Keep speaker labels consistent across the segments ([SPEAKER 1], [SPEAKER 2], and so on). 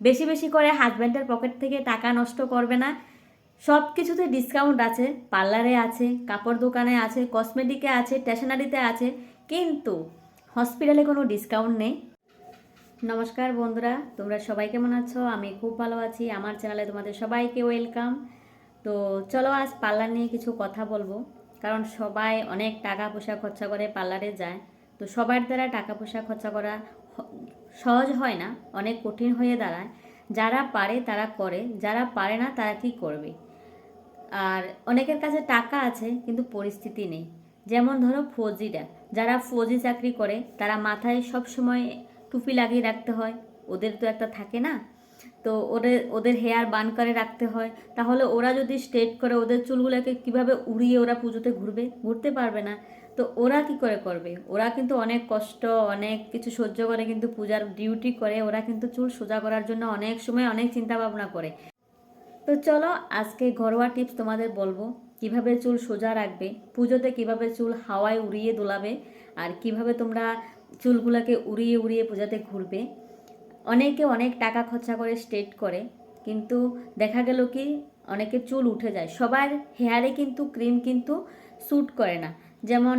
[SPEAKER 1] বেশি বেশি করে হাজব্যান্ডের পকেট থেকে টাকা নষ্ট করবে না। সব কিছুতে ডিসকাউন্ট আছে পার্লারে আছে, কাপড় দোকানে আছে কসমেটিকে আছে স্টেশনারিতে আছে, কিন্তু হসপিটালে কোনো ডিসকাউন্ট নেই। নমস্কার বন্ধুরা, তোমরা সবাই কেমন আছো? আমি খুব ভালো আছি, আমার চ্যানেলে তোমাদের সবাইকে ওয়েলকাম তো চলো আজ পার্লার নিয়ে কিছু কথা বলব, কারণ সবাই অনেক টাকা পয়সা খরচা করে পার্লারে যায়। তো সবার দ্বারা টাকা পয়সা খরচা করা সহজ হয় না, অনেক কঠিন হয়ে দাঁড়ায়। যারা পারে তারা করে, যারা পারে না তারা কি করবে? আর অনেকের কাছে টাকা আছে, কিন্তু পরিস্থিতি নেই। যেমন ধরো ফৌজিরা, যারা ফৌজি চাকরি করে, তারা মাথায় সব সময় টুপি লাগিয়ে রাখতে হয়। ওদের তো একটা থাকে না? তো ওদের ওদের হেয়ার বান করে রাখতে হয়। তাহলে ওরা যদি স্ট্রেট করে ওদের চুলগুলোকে কীভাবে উড়িয়ে ওরা পুজোতে ঘুরবে? ঘুরতে পারবে না। তো ওরা কি করে করবে? ওরা কিন্তু অনেক কষ্ট, অনেক কিছু সহ্য করে, কিন্তু পূজার ডিউটি করে। ওরা কিন্তু চুল সোজা করার জন্য অনেক সময় অনেক চিন্তা ভাবনা করে। তো চলো আজকে ঘরোয়া টিপস তোমাদের বলব। কীভাবে চুল সোজা রাখবে, পুজোতে কীভাবে চুল হাওয়ায় উড়িয়ে দোলাবে, আর কীভাবে তোমরা চুলগুলোকে উড়িয়ে উড়িয়ে পূজাতে ঘুরবে। অনেকে অনেক টাকা খরচা করে স্ট্রেট করে, কিন্তু দেখা গেল কি, অনেকে চুল উঠে যায়। সবার হেয়ারে কিন্তু ক্রিম কিন্তু স্যুট করে না। যেমন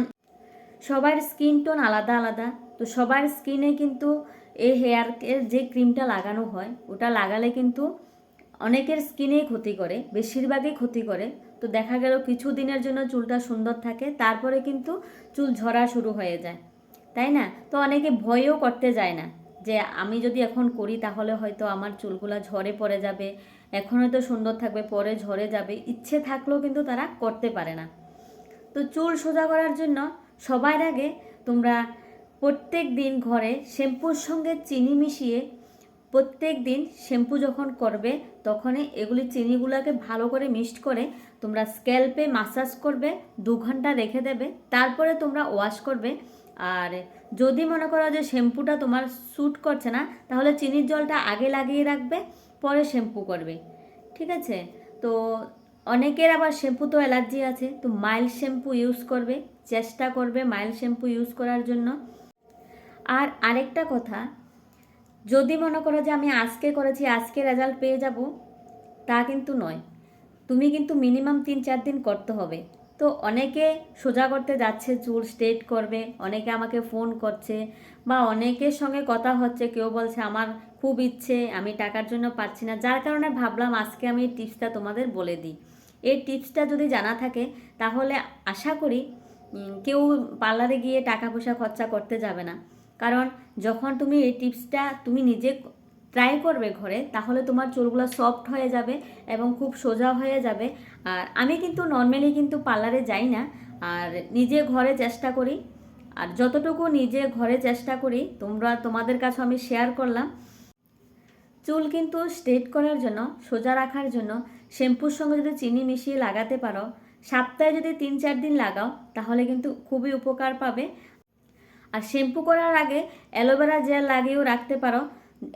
[SPEAKER 1] সবার স্কিন টোন আলাদা আলাদা। তো সবার স্কিনে কিন্তু এই হেয়ারের যে ক্রিমটা লাগানো হয়, ওটা লাগালে কিন্তু অনেকের স্কিনেই ক্ষতি করে, বেশিরভাগই ক্ষতি করে। তো দেখা গেল কিছু দিনের জন্য চুলটা সুন্দর থাকে, তারপরে কিন্তু চুল ঝরা শুরু হয়ে যায়। তাই না? তো অনেকে ভয়ও করতে যায় না যে আমি যদি এখন করি তাহলে হয়তো আমার চুলগুলো ঝরে পড়ে যাবে এখন হয়তো সুন্দর থাকবে, পরে ঝরে যাবে। ইচ্ছে থাকলেও কিন্তু তারা করতে পারে না। তো চুল সোজা করার জন্য সবার আগে তোমরা প্রত্যেক দিন ঘরে শ্যাম্পুর সঙ্গে চিনি মিশিয়ে প্রত্যেক দিন শ্যাম্পু যখন করবে, তখনই এগুলি চিনিগুলোকে ভালো করে মিক্সড করে তোমরা স্ক্যাল্পে মাসাজ করবে, দু ঘণ্টা রেখে দেবে, তারপরে তোমরা ওয়াশ করবে। আর যদি মনে করো যে শ্যাম্পুটা তোমার স্যুট করছে না, তাহলে চিনির জলটা আগে লাগিয়ে রাখবে, পরে শ্যাম্পু করবে। ঠিক আছে? তো অনেকের আবার শ্যাম্পু তো অ্যালার্জি আছে, তো মাইল্ড শ্যাম্পু ইউজ করবে, চেষ্টা করবে মাইল্ড শ্যাম্পু ইউজ করার জন্য। আর আরেকটা কথা, যদি মনে করো যে আমি আজকে করেছি, আজকে রেজাল্ট পেয়ে যাব, তা কিন্তু নয়। তুমি কিন্তু মিনিমাম তিন চার দিন করতে হবে। তো অনেকে সোজা করতে যাচ্ছে, চুল স্ট্রেট করবে, অনেকে আমাকে ফোন করছে বা অনেকের সঙ্গে কথা হচ্ছে, কেউ বলছে, আমার খুব ইচ্ছে, আমি টাকার জন্য পাচ্ছি না। যার কারণে ভাবলাম, আজকে আমি এই টিপসটা তোমাদের বলে দিই। এই টিপসটা যদি জানা থাকে, তাহলে আশা করি কেউ পার্লারে গিয়ে টাকা পয়সা খরচা করতে যাবে না। কারণ যখন তুমি এই টিপসটা তুমি নিজে ট্রাই করবে ঘরে, তাহলে তোমার চুলগুলো সফট হয়ে যাবে এবং খুব সোজা হয়ে যাবে। আর আমি কিন্তু নর্মালি কিন্তু পার্লারে যাই না, আর নিজে ঘরে চেষ্টা করি। আর যতটুকু নিজে ঘরে চেষ্টা করি, তোমরা, তোমাদের কাছে আমি শেয়ার করলাম। চুল কিন্তু স্ট্রেট করার জন্য, সোজা রাখার জন্য, শ্যাম্পুর সঙ্গে যদি চিনি মিশিয়ে লাগাতে পারো, সপ্তাহে যদি তিন চার দিন লাগাও, তাহলে কিন্তু খুবই উপকার পাবে। আর শ্যাম্পু করার আগে অ্যালোভেরা জেল লাগিয়েও রাখতে পারো।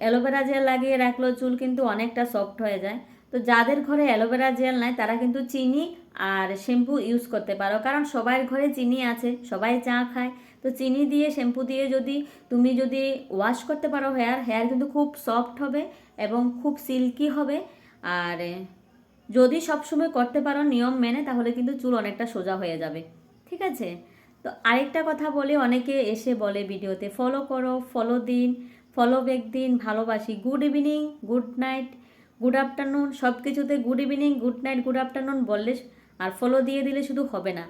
[SPEAKER 1] অ্যালোভেরা জেল লাগিয়ে রাখলেও চুল কিন্তু অনেকটা সফট হয়ে যায়। তো যাদের ঘরে অ্যালোভেরা জেল নাই, তারা কিন্তু চিনি আর শ্যাম্পু ইউজ করতে পারো। কারণ সবার ঘরে চিনি আছে, সবাই চা খায়। তো চিনি দিয়ে শ্যাম্পু দিয়ে যদি তুমি যদি ওয়াশ করতে পারো হেয়ার হেয়ার কিন্তু খুব সফট হবে এবং খুব সিল্কি হবে। আর যদি সবসময় করতে পারো নিয়ম মেনে, তাহলে কিন্তু চুল অনেকটা সোজা হয়ে যাবে। ঠিক আছে? তো আরেকটা কথা বলে, অনেকে এসে বলে ভিডিওতে ফলো করো ফলো দিন। ফলো ব্যাক দিন, ভালোবাসি। Good evening good night good afternoon সব কিছুতে good evening good night good afternoon বললে আর ফলো দিয়ে দিলে শুধু হবে না।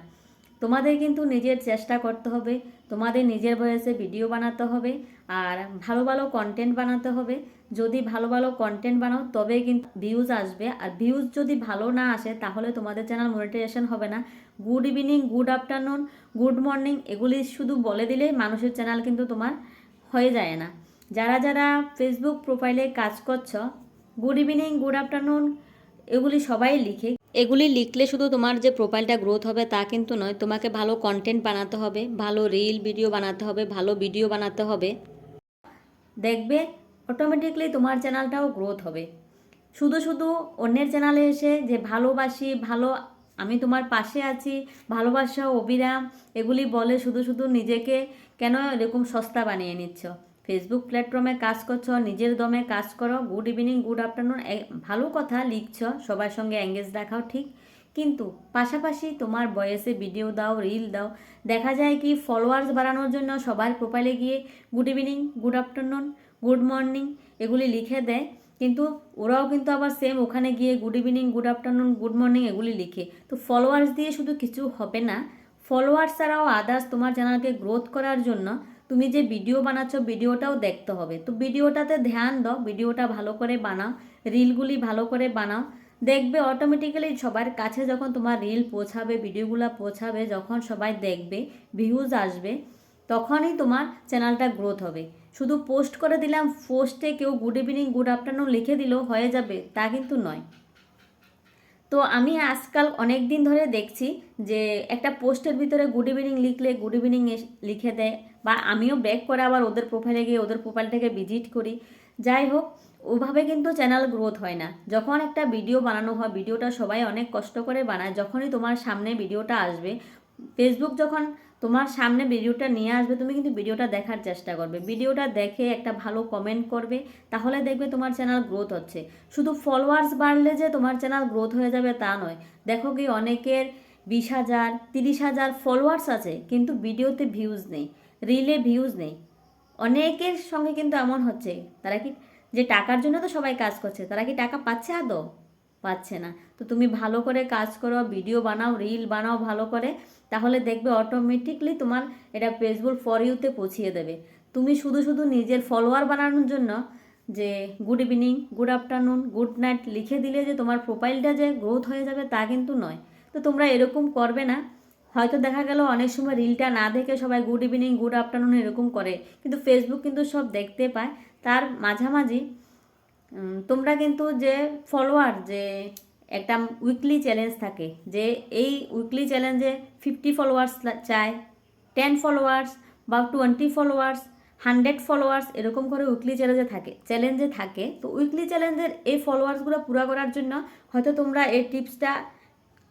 [SPEAKER 1] তোমাদের কিন্তু নিজের চেষ্টা করতে হবে, তোমাদের নিজের বয়সে ভিডিও বানাতে হবে, আর ভালো ভালো কন্টেন্ট বানাতে হবে। যদি ভালো ভালো কন্টেন্ট বানাও, তবে কিন্তু ভিউজ আসবে। আর ভিউজ যদি ভালো না আসে, তাহলে তোমাদের চ্যানেল মনিটাইজেশন হবে না। Good evening good afternoon good morning এগুলি শুধু বলে দিলেই মানুষের চ্যানেল কিন্তু তোমার হয়ে যায় না। যারা যারা ফেসবুক প্রোফাইলে কাজ করছ গুড ইভিনিং গুড আফটারনুন এগুলি সবাই লিখে। এগুলি লিখলে শুধু তোমার যে প্রোফাইলটা গ্রোথ হবে তা কিন্তু নয় তোমাকে ভালো কন্টেন্ট বানাতে হবে ভালো রিল ভিডিও বানাতে হবে ভালো ভিডিও বানাতে হবে। দেখবে অটোমেটিকলি তোমার চ্যানেলটাও গ্রোথ হবে। শুধু শুধু অন্যের চ্যানেলে এসে যে ভালোবাসি ভালো আমি তোমার পাশে আছি ভালোবাসা অবিরাম এগুলি বলে শুধু শুধু নিজেকে কেন এরকম সস্তা বানিয়ে নিচ্ছ? ফেসবুক প্ল্যাটফর্মে কাজ করছ, নিজের দমে কাজ করো গুড ইভিনিং গুড আফটারনুন ভালো কথা লিখছ, সবার সঙ্গে এঙ্গেজ রাখাও ঠিক। কিন্তু পাশাপাশি তোমার বয়সে ভিডিও দাও রিল দাও, দেখা যায় কি ফলোয়ার্স বাড়ানোর জন্য সবার প্রোফাইলে গিয়ে good evening good afternoon good morning এগুলি লিখে দেয়। কিন্তু ওরাও কিন্তু আবার সেম ওখানে গিয়ে good evening good afternoon good morning এগুলি লিখে। তো ফলোয়ার্স দিয়ে শুধু কিছু হবে না। ফলোয়ার্স ছাড়াও আদার্স তোমার চ্যানেলকে গ্রোথ করার জন্য তুমি যে ভিডিও বানাচ্ছ, ভিডিওটাও দেখতে হবে। তো ভিডিওটাতে ধ্যান দাও, ভিডিওটা ভালো করে বানাও, রিলগুলি ভালো করে বানাও। দেখবে অটোমেটিক্যালি সবার কাছে যখন তোমার রিল পৌঁছাবে, ভিডিওগুলো পৌঁছাবে, যখন সবাই দেখবে ভিউজ আসবে, তখনই তোমার চ্যানেলটা গ্রোথ হবে। শুধু পোস্ট করে দিলাম পোস্টে কেউ গুড ইভিনিং গুড আফটারনুন লিখে দিলেও হয়ে যাবে, তা কিন্তু নয়। তো আমি আজকাল অনেক দিন ধরে দেখছি যে একটা পোস্টের ভিতরে গুড ইভিনিং লিখলে গুড ইভিনিং লিখে দেয় বা আমিও ব্যাক করে আবার ওদের প্রোফাইলে গিয়ে ওদের প্রোফাইলটাকে ভিজিট করি। যাই হোক, ওভাবে কিন্তু চ্যানেল গ্রোথ হয় না। যখন একটা ভিডিও বানানো হয় ভিডিওটা সবাই অনেক কষ্ট করে বানায়। যখনই তোমার সামনে ভিডিওটা আসবে ফেসবুক যখন তোমার সামনে ভিডিওটা নিয়ে আসবে, তুমি কিন্তু ভিডিওটা দেখার চেষ্টা করবে। ভিডিওটা দেখে একটা ভালো কমেন্ট করবে, তাহলে দেখবে তোমার চ্যানেল গ্রোথ হচ্ছে। শুধু ফলোয়ার্স বাড়লে যে তোমার চ্যানেল গ্রোথ হয়ে যাবে তা নয়। দেখো কি, অনেকের বিশ হাজার, তিরিশ হাজার ফলোয়ার্স আছে, কিন্তু ভিডিওতে ভিউজ নেই। রিলে ভিউজ নেই। অনেকের সঙ্গে কিন্তু এমন হচ্ছে। তারা কি যে টাকার জন্য তো সবাই কাজ করছে, তারা কি টাকা পাচ্ছে আদৌ? পাচ্ছে না। তো তুমি ভালো করে কাজ করো ভিডিও বানাও রিল বানাও ভালো করে, তাহলে দেখবে অটোমেটিকলি তোমার এটা ফেসবুক ফর ইউতে পৌঁছিয়ে দেবে। তুমি শুধু শুধু নিজের ফলোয়ার বানানোর জন্য যে good evening good afternoon good night লিখে দিলে যে তোমার প্রোফাইলটা যে গ্রোথ হয়ে যাবে তা কিন্তু নয়। তো তোমরা এরকম করবে না। হয়তো দেখা গেল অনেক সময় রিলটা না দেখে সবাই গুড ইভিনিং গুড আফটারনুন এরকম করে। কিন্তু ফেসবুক কিন্তু সব দেখতে পায়। তার মাঝামাঝি তোমরা কিন্তু যে ফলোয়ার যে একটা উইকলি চ্যালেঞ্জ থাকে, যে এই উইকলি চ্যালেঞ্জে ফিফটি ফলোয়ার্স চায় টেন ফলোয়ার্স বা টোয়েন্টি ফলোয়ার্স হান্ড্রেড ফলোয়ার্স এরকম করে উইকলি চ্যালেঞ্জে থাকে চ্যালেঞ্জে থাকে। তো উইকলি চ্যালেঞ্জের এই ফলোয়ার্সগুলো পুরো করার জন্য হয়তো তোমরা এই টিপসটা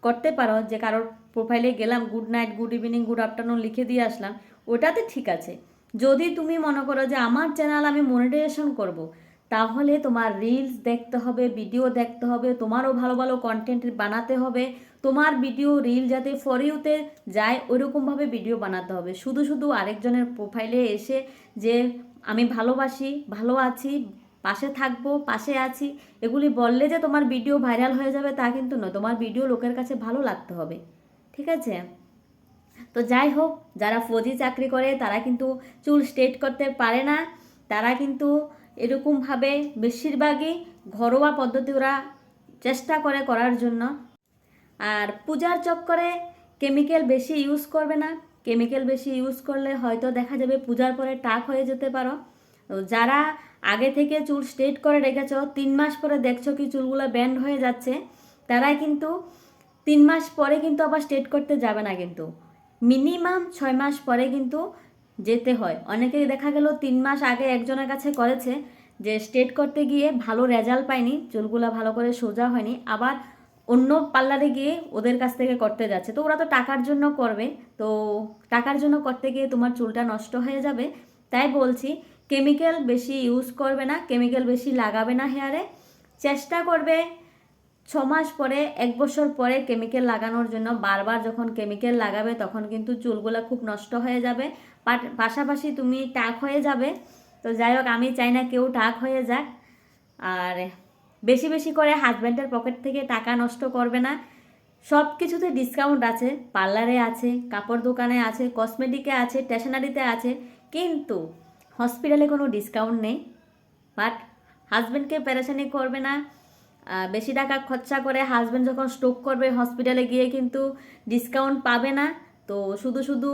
[SPEAKER 1] করতে পারো, যে কারোর প্রোফাইলে গেলাম good night good evening good afternoon লিখে দিয়ে আসলাম, ওটাতে ঠিক আছে যদি তুমি মনে করো যে আমার চ্যানেল আমি মনিটাইজেশন করব। তাহলে তোমার রিলস দেখতে হবে ভিডিও দেখতে হবে, তোমারও ভালো ভালো কন্টেন্ট বানাতে হবে, তোমার ভিডিও রিল যাতে ফর ইউতে যায়, ওইরকমভাবে ভিডিও বানাতে হবে শুধু শুধু আরেকজনের প্রোফাইলে এসে যে আমি ভালোবাসি, ভালো আছি, পাশে থাকব, পাশে আছি, এগুলি বললে যে তোমার ভিডিও ভাইরাল হয়ে যাবে তা কিন্তু নয়, তোমার ভিডিও লোকের কাছে ভালো লাগতে হবে ঠিক আছে? তো যাই হোক, যারা ফৌজি চাকরি করে, তারা কিন্তু চুল স্ট্রেট করতে পারে না। তারা কিন্তু এরকমভাবে বেশিরভাগই ঘরোয়া পদ্ধতি ওরা চেষ্টা করে করার জন্য। আর পূজার চক্করে কেমিক্যাল বেশি ইউজ করবে না। কেমিক্যাল বেশি ইউজ করলে হয়তো দেখা যাবে পূজার পরে টাক হয়ে যেতে পারো। যারা আগে থেকে চুল স্ট্রেট করে রেখেছো, তিন মাস পরে দেখছ কি চুলগুলো ব্যান্ড হয়ে যাচ্ছে তারা কিন্তু তিন মাস পরে কিন্তু আবার স্টেট করতে যাবে না কিন্তু। মিনিমাম ছয় মাস পরে কিন্তু যেতে হয়। অনেকে দেখা গেল তিন মাস আগে একজনের কাছে করেছে যে স্ট্রেট করতে গিয়ে ভালো রেজাল্ট পায়নি, চুলগুলো ভালো করে সোজা হয়নি, আবার অন্য পার্লারে গিয়ে ওদের কাছ থেকে করতে যাচ্ছে। তো ওরা তো টাকার জন্য করবে। তো টাকার জন্য করতে গিয়ে তোমার চুলটা নষ্ট হয়ে যাবে। তাই বলছি কেমিক্যাল বেশি ইউজ করবে না কেমিক্যাল বেশি লাগাবে না হেয়ারে চেষ্টা করবে ছ মাস পরে, এক বছর পরে কেমিক্যাল লাগানোর জন্য বারবার যখন কেমিক্যাল লাগাবে তখন কিন্তু চুলগুলো খুব নষ্ট হয়ে যাবে। পাশাপাশি তুমি টাক হয়ে যাবে। তো যাই হোক, আমি চাই না কেউ টাক হয়ে যাক। আর বেশি বেশি করে হাজব্যান্ডের পকেট থেকে টাকা নষ্ট করবে না। সব কিছুতে ডিসকাউন্ট আছে, পার্লারে আছে, কাপড় দোকানে আছে, কসমেটিকে আছে, স্টেশনারিতে আছে। কিন্তু হসপিটালে কোনো ডিসকাউন্ট নেই। বাট হাজব্যান্ডকে প্যারেশানি করবে না। বেশি টাকা খরচা করে হাজব্যান্ড যখন স্ট্রোক করবে হসপিটালে গিয়ে কিন্তু ডিসকাউন্ট পাবে না। তো শুধু শুধু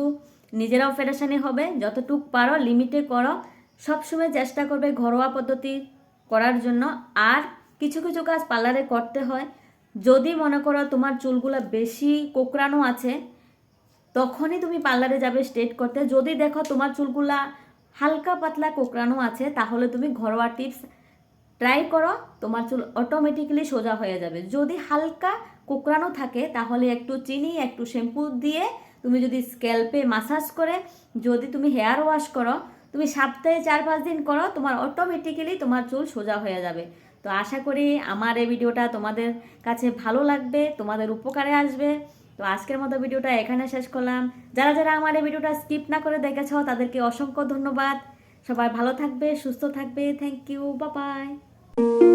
[SPEAKER 1] নিজেরাও প্যারেশানি হবে, যতটুক পারো লিমিটে করো। সবসময় চেষ্টা করবে ঘরোয়া পদ্ধতি করার জন্য। আর কিছু কিছু কাজ পার্লারে করতে হয়। যদি মনে করো তোমার চুলগুলো বেশি কোকড়ানো আছে, তখনই তুমি পার্লারে যাবে স্ট্রেট করতে। যদি দেখো তোমার চুলগুলা হালকা পাতলা কোকড়ানো আছে, তাহলে তুমি ঘরোয়া টিপস ট্রাই করো, তোমার চুল অটোমেটিক্যালি সোজা হয়ে যাবে। যদি হালকা কোকড়ানো থাকে, তাহলে একটু চিনি, একটু শ্যাম্পু দিয়ে তুমি যদি স্ক্যাল্পে মাসাজ করে, যদি তুমি হেয়ার ওয়াশ করো, তুমি সপ্তাহে চার পাঁচ দিন করো, তোমার অটোমেটিক্যালি তোমার চুল সোজা হয়ে যাবে। তো আশা করি আমার এই ভিডিওটা তোমাদের কাছে ভালো লাগবে, তোমাদের উপকারে আসবে। তো আজকের মতো ভিডিওটা এখানে শেষ করলাম। যারা যারা আমার এই ভিডিওটা স্কিপ না করে দেখেছ, তাদেরকে অসংখ্য ধন্যবাদ। সবাই ভালো থাকবে, সুস্থ থাকবে। Thank you Música